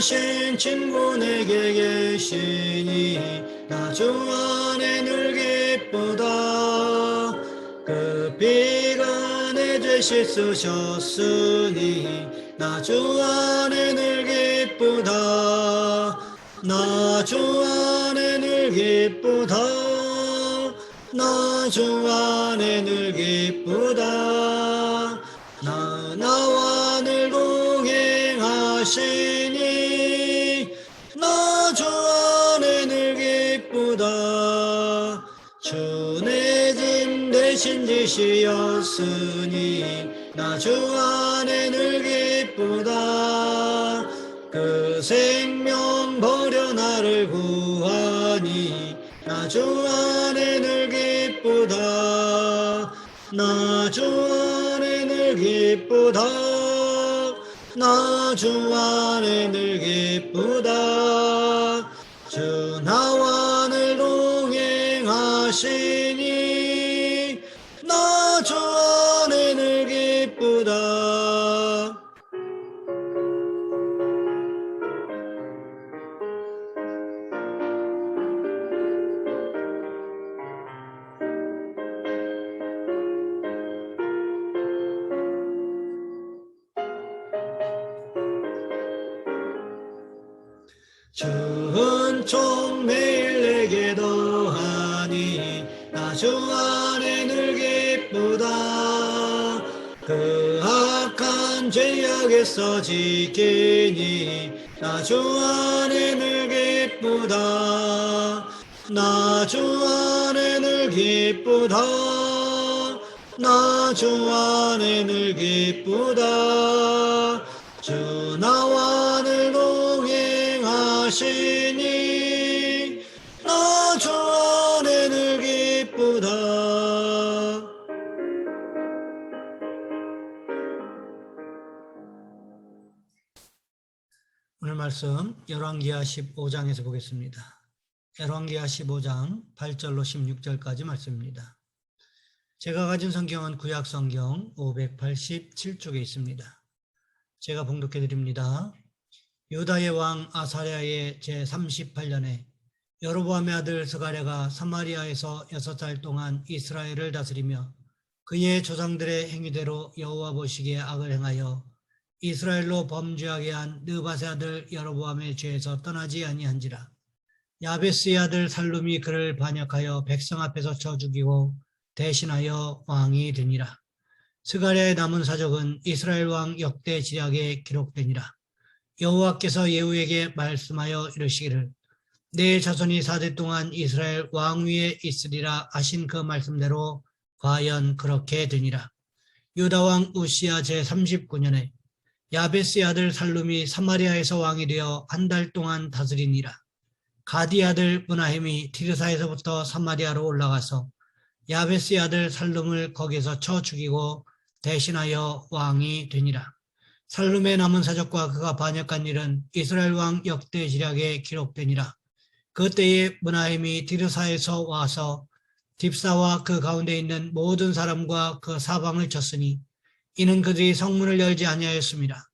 귀하신 친구 내게 계시니 나 주 안에 늘 기쁘다. 그 피가 내 죄 씻으셨으니 나 주 안에 늘 기쁘다. 나 주 안에 늘 기쁘다. 나 주 안에 늘 기쁘다 주내 짐 대신 지시었으니 나 주 안에 늘 기쁘다. 그 생명 버려 나를 구하니 나 주 안에 늘 기쁘다. 나 주 안에 늘 기쁘다. 나 주 안에 늘 기쁘다 주은 총 매일 내게 더하니 나 주 안에 늘 기쁘다. 그 악한 죄악에서 지키니? 나 주 안에 늘 기쁘다. 나 주 안에 늘 기쁘다. 나 주 안에 늘 기쁘다. 주 말씀 열왕기하 15장에서 보겠습니다. 열왕기하 15장 8절로 16절까지 말씀입니다. 제가 가진 성경은 구약 성경 587쪽에 있습니다. 제가 봉독해 드립니다. 유다의 왕 아사랴의 제 38년에 여로보암의 아들 스가랴가 사마리아에서 여섯 달 동안 이스라엘을 다스리며 그의 조상들의 행위대로 여호와 보시기에 악을 행하여 이스라엘로 범죄하게 한 느바세 아들 여로보암의 죄에서 떠나지 아니한지라. 야베스의 아들 살룸이 그를 반역하여 백성 앞에서 쳐 죽이고 대신하여 왕이 되니라. 스가랴의 남은 사적은 이스라엘 왕 역대 지략에 기록되니라. 여호와께서 예후에게 말씀하여 이르시기를 내 자손이 사대 동안 이스라엘 왕 위에 있으리라 하신 그 말씀대로 과연 그렇게 되니라. 유다 왕 우시야 제 39년에 야베스의 아들 살룸이 사마리아에서 왕이 되어 한 달 동안 다스리니라. 가디 아들 문하햄이 티르사에서부터 사마리아로 올라가서 야베스의 아들 살룸을 거기서 쳐 죽이고 대신하여 왕이 되니라. 살룸의 남은 사적과 그가 반역한 일은 이스라엘 왕 역대 지략에 기록되니라. 그때에 문하임이 디르사에서 와서 딥사와 그 가운데 있는 모든 사람과 그 사방을 쳤으니 이는 그들이 성문을 열지 아니하였습니다.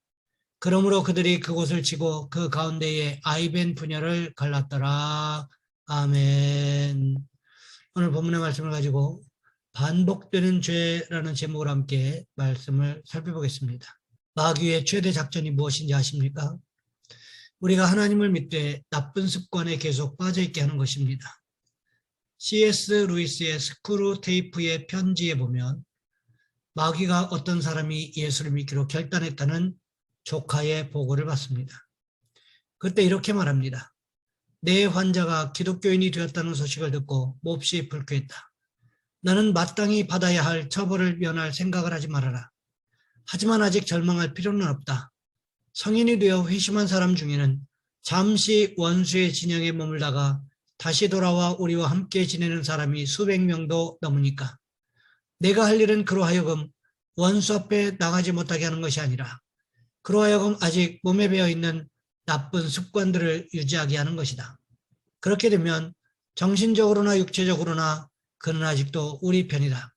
그러므로 그들이 그곳을 치고 그 가운데에 아이벤 분야를 갈랐더라. 아멘. 오늘 본문의 말씀을 가지고 반복되는 죄라는 제목으로 함께 말씀을 살펴보겠습니다. 마귀의 최대 작전이 무엇인지 아십니까? 우리가 하나님을 믿되 나쁜 습관에 계속 빠져있게 하는 것입니다. C.S. 루이스의 스크루 테이프의 편지에 보면 마귀가 어떤 사람이 예수를 믿기로 결단했다는 조카의 보고를 받습니다. 그때 이렇게 말합니다. 내 환자가 기독교인이 되었다는 소식을 듣고 몹시 불쾌했다. 나는 마땅히 받아야 할 처벌을 면할 생각을 하지 말아라. 하지만 아직 절망할 필요는 없다. 성인이 되어 회심한 사람 중에는 잠시 원수의 진영에 머물다가 다시 돌아와 우리와 함께 지내는 사람이 수백 명도 넘으니까 내가 할 일은 그로 하여금 원수 앞에 나가지 못하게 하는 것이 아니라 그로 하여금 아직 몸에 배어 있는 나쁜 습관들을 유지하게 하는 것이다. 그렇게 되면 정신적으로나 육체적으로나 그는 아직도 우리 편이다.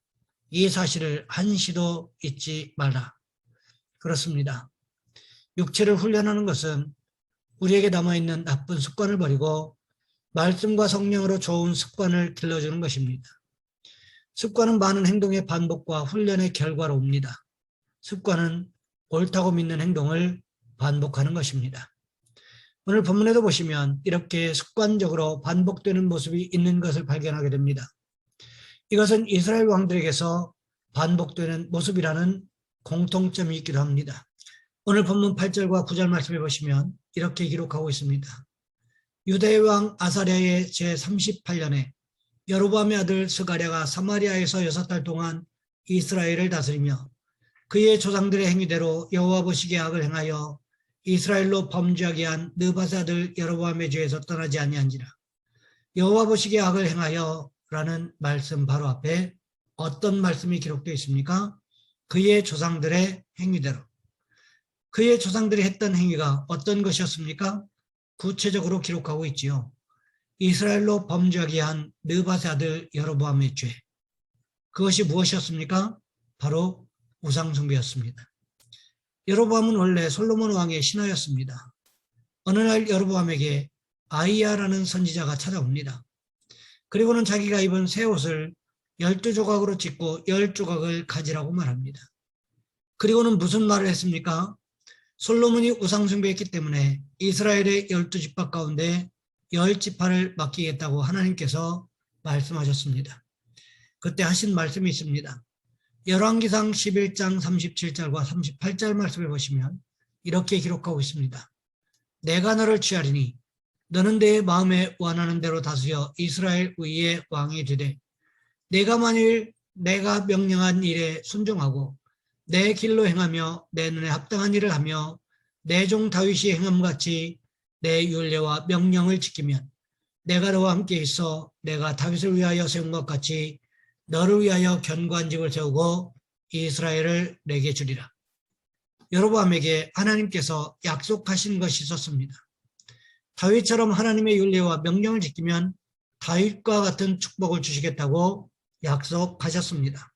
이 사실을 한시도 잊지 말라. 그렇습니다. 육체를 훈련하는 것은 우리에게 남아있는 나쁜 습관을 버리고 말씀과 성령으로 좋은 습관을 길러주는 것입니다. 습관은 많은 행동의 반복과 훈련의 결과로 옵니다. 습관은 옳다고 믿는 행동을 반복하는 것입니다. 오늘 본문에도 보시면 이렇게 습관적으로 반복되는 모습이 있는 것을 발견하게 됩니다. 이것은 이스라엘 왕들에게서 반복되는 모습이라는 공통점이 있기도 합니다. 오늘 본문 8절과 9절 말씀해 보시면 이렇게 기록하고 있습니다. 유대 왕 아사랴의 제38년에 여로보암의 아들 스가랴가 사마리아에서 여섯 달 동안 이스라엘을 다스리며 그의 조상들의 행위대로 여호와 보시기에 악을 행하여 이스라엘로 범죄하게 한 느바스 아들 여로보암의 죄에서 떠나지 아니한지라 여호와 보시기에 악을 행하여 라는 말씀 바로 앞에 어떤 말씀이 기록되어 있습니까? 그의 조상들의 행위대로 그의 조상들이 했던 행위가 어떤 것이었습니까? 구체적으로 기록하고 있지요. 이스라엘로 범죄하게 한 느바세 아들 여로보암의 죄. 그것이 무엇이었습니까? 바로 우상숭배였습니다. 여로보암은 원래 솔로몬 왕의 신하였습니다. 어느 날 여로보암에게 아이야라는 선지자가 찾아옵니다. 그리고는 자기가 입은 새 옷을 열두 조각으로 찢고 열 조각을 가지라고 말합니다. 그리고는 무슨 말을 했습니까? 솔로몬이 우상숭배했기 때문에 이스라엘의 열두 지파 가운데 열 지파를 맡기겠다고 하나님께서 말씀하셨습니다. 그때 하신 말씀이 있습니다. 열왕기상 11장 37절과 38절 말씀을 보시면 이렇게 기록하고 있습니다. 내가 너를 취하리니 너는 내 마음에 원하는 대로 다스려 이스라엘 위에 왕이 되되 내가 만일 내가 명령한 일에 순종하고 내 길로 행하며 내 눈에 합당한 일을 하며 내 종 다윗이 행함같이 내 윤례와 명령을 지키면 내가 너와 함께 있어 내가 다윗을 위하여 세운 것 같이 너를 위하여 견고한 집을 세우고 이스라엘을 내게 주리라. 여로보암에게 하나님께서 약속하신 것이 있었습니다. 다윗처럼 하나님의 윤례와 명령을 지키면 다윗과 같은 축복을 주시겠다고 약속하셨습니다.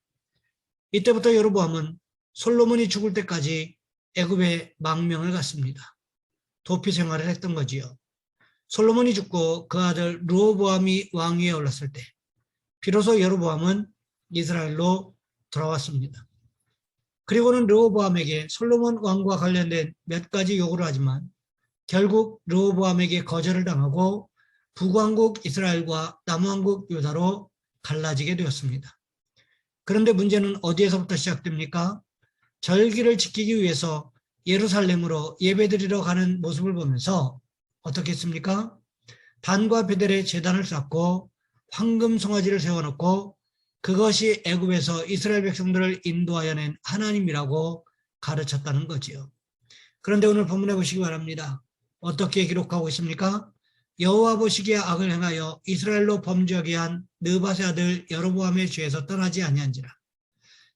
이때부터 여로보암은 솔로몬이 죽을 때까지 애굽에 망명을 갔습니다. 도피 생활을 했던 거지요. 솔로몬이 죽고 그 아들 루오보암이 왕위에 올랐을 때 비로소 여로보암은 이스라엘로 돌아왔습니다. 그리고는 르호보암에게 솔로몬 왕과 관련된 몇 가지 요구를 하지만 결국 르호보암에게 거절을 당하고 북왕국 이스라엘과 남왕국 유다로 갈라지게 되었습니다. 그런데 문제는 어디에서부터 시작됩니까? 절기를 지키기 위해서 예루살렘으로 예배드리러 가는 모습을 보면서 어떻게 했습니까? 단과 베델의 재단을 쌓고 황금 송아지를 세워놓고 그것이 애굽에서 이스라엘 백성들을 인도하여 낸 하나님이라고 가르쳤다는 거지요. 그런데 오늘 본문에 보시기 바랍니다. 어떻게 기록하고 있습니까? 여호와 보시기에 악을 행하여 이스라엘로 범죄하게 한 느바세 아들 여로보암의 죄에서 떠나지 아니한지라.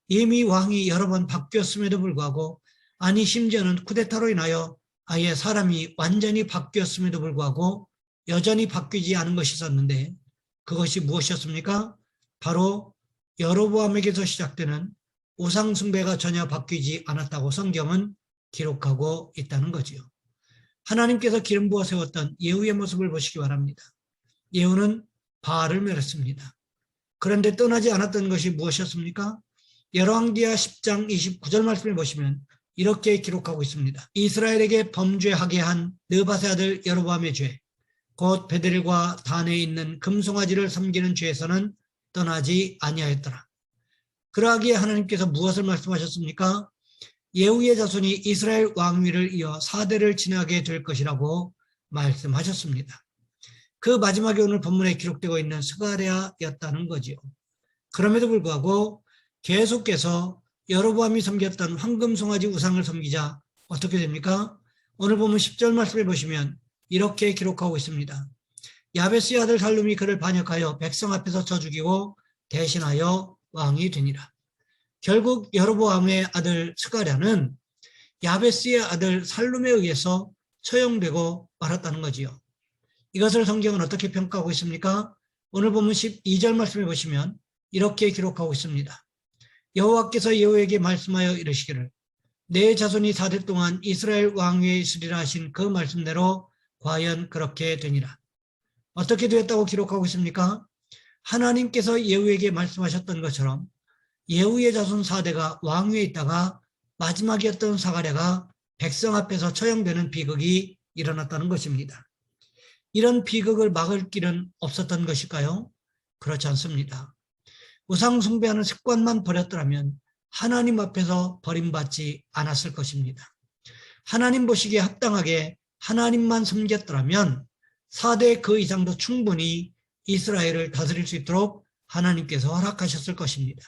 이미 왕이 여러 번 바뀌었음에도 불구하고 아니 심지어는 쿠데타로 인하여 아예 사람이 완전히 바뀌었음에도 불구하고 여전히 바뀌지 않은 것이 있었는데 그것이 무엇이었습니까? 바로 여로보암에게서 시작되는 우상 숭배가 전혀 바뀌지 않았다고 성경은 기록하고 있다는 거지요. 하나님께서 기름 부어 세웠던 예후의 모습을 보시기 바랍니다. 예후는 바알을 멸했습니다. 그런데 떠나지 않았던 것이 무엇이었습니까? 열왕기하 10장 29절 말씀을 보시면 이렇게 기록하고 있습니다. 이스라엘에게 범죄하게 한 느바세 아들 여로보암의 죄, 곧 베델과 단에 있는 금송아지를 섬기는 죄에서는 떠나지 아니하였더라. 그러하기에 하나님께서 무엇을 말씀하셨습니까? 예후의 자손이 이스라엘 왕위를 이어 4대를 지나게 될 것이라고 말씀하셨습니다. 그 마지막에 오늘 본문에 기록되고 있는 스가랴였다는 거지요. 그럼에도 불구하고 계속해서 여로보암이 섬겼던 황금송아지 우상을 섬기자 어떻게 됩니까? 오늘 보면 10절 말씀을 보시면 이렇게 기록하고 있습니다. 야베스의 아들 살룸이 그를 반역하여 백성 앞에서 쳐 죽이고 대신하여 왕이 되니라. 결국 여로보암의 아들 스가랴는 야베스의 아들 살룸에 의해서 처형되고 말았다는 거지요. 이것을 성경은 어떻게 평가하고 있습니까? 오늘 보면 12절 말씀해 보시면 이렇게 기록하고 있습니다. 여호와께서 여호에게 말씀하여 이르시기를 내 자손이 사대 동안 이스라엘 왕위에 있으리라 하신 그 말씀대로 과연 그렇게 되니라. 어떻게 되었다고 기록하고 있습니까? 하나님께서 예후에게 말씀하셨던 것처럼 예후의 자손 사대가 왕위에 있다가 마지막이었던 사가랴가 백성 앞에서 처형되는 비극이 일어났다는 것입니다. 이런 비극을 막을 길은 없었던 것일까요? 그렇지 않습니다. 우상 숭배하는 습관만 버렸더라면 하나님 앞에서 버림받지 않았을 것입니다. 하나님 보시기에 합당하게 하나님만 섬겼더라면 4대 그 이상도 충분히 이스라엘을 다스릴 수 있도록 하나님께서 허락하셨을 것입니다.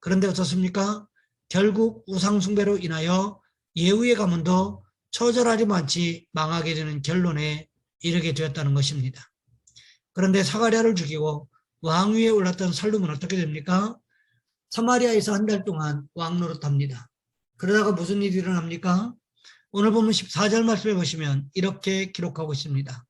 그런데 어떻습니까? 결국 우상숭배로 인하여 예후의 가문도 처절하지 않지 망하게 되는 결론에 이르게 되었다는 것입니다. 그런데 사가랴를 죽이고 왕위에 올랐던 살룸은 어떻게 됩니까? 사마리아에서 한 달 동안 왕 노릇합니다. 그러다가 무슨 일이 일어납니까? 오늘 보면 14절 말씀에 보시면 이렇게 기록하고 있습니다.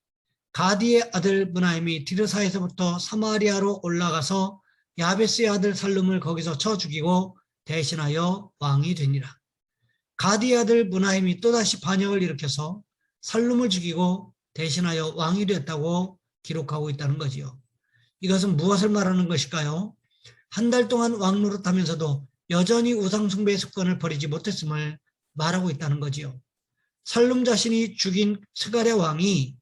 가디의 아들 문하임이 디르사에서부터 사마리아로 올라가서 야베스의 아들 살룸을 거기서 쳐 죽이고 대신하여 왕이 되니라. 가디의 아들 문하임이 또다시 반역을 일으켜서 살룸을 죽이고 대신하여 왕이 되었다고 기록하고 있다는 거지요. 이것은 무엇을 말하는 것일까요? 한 달 동안 왕 노릇하면서도 여전히 우상숭배의 습관을 버리지 못했음을 말하고 있다는 거지요. 살룸 자신이 죽인 스가랴 왕이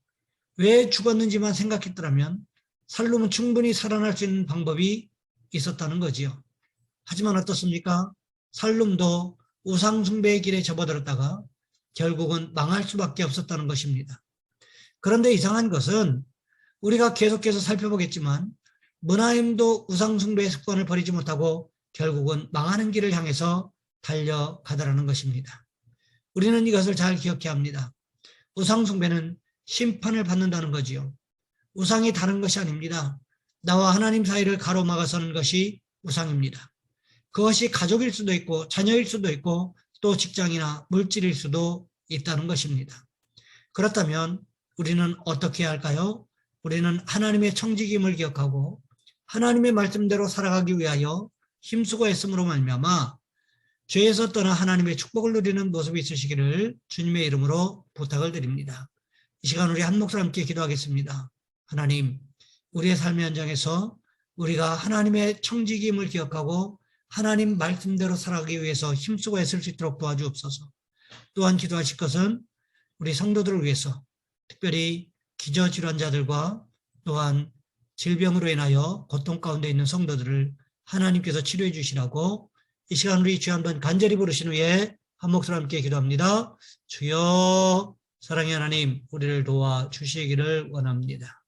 왜 죽었는지만 생각했더라면 살룸은 충분히 살아날 수 있는 방법이 있었다는 거지요. 하지만 어떻습니까? 살룸도 우상숭배의 길에 접어들었다가 결국은 망할 수밖에 없었다는 것입니다. 그런데 이상한 것은 우리가 계속해서 살펴보겠지만 문하임도 우상숭배의 습관을 버리지 못하고 결국은 망하는 길을 향해서 달려가더라는 것입니다. 우리는 이것을 잘 기억해야 합니다. 우상숭배는 심판을 받는다는 거지요. 우상이 다른 것이 아닙니다. 나와 하나님 사이를 가로막아서는 것이 우상입니다. 그것이 가족일 수도 있고 자녀일 수도 있고 또 직장이나 물질일 수도 있다는 것입니다. 그렇다면 우리는 어떻게 해야 할까요? 우리는 하나님의 청지김을 기억하고 하나님의 말씀대로 살아가기 위하여 힘쓰고 애씀으로 말미암아 죄에서 떠나 하나님의 축복을 누리는 모습이 있으시기를 주님의 이름으로 부탁을 드립니다. 이 시간 우리 한 목소리 함께 기도하겠습니다. 하나님, 우리의 삶의 현장에서 우리가 하나님의 청지김을 기억하고 하나님 말씀대로 살아가기 위해서 힘쓰고 애쓸 수 있도록 도와주옵소서. 또한 기도하실 것은 우리 성도들을 위해서 특별히 기저질환자들과 또한 질병으로 인하여 고통 가운데 있는 성도들을 하나님께서 치료해 주시라고 이 시간 우리 주여 한번 간절히 부르신 후에 한 목소리 함께 기도합니다. 주여 사랑의 하나님 우리를 도와 주시기를 원합니다.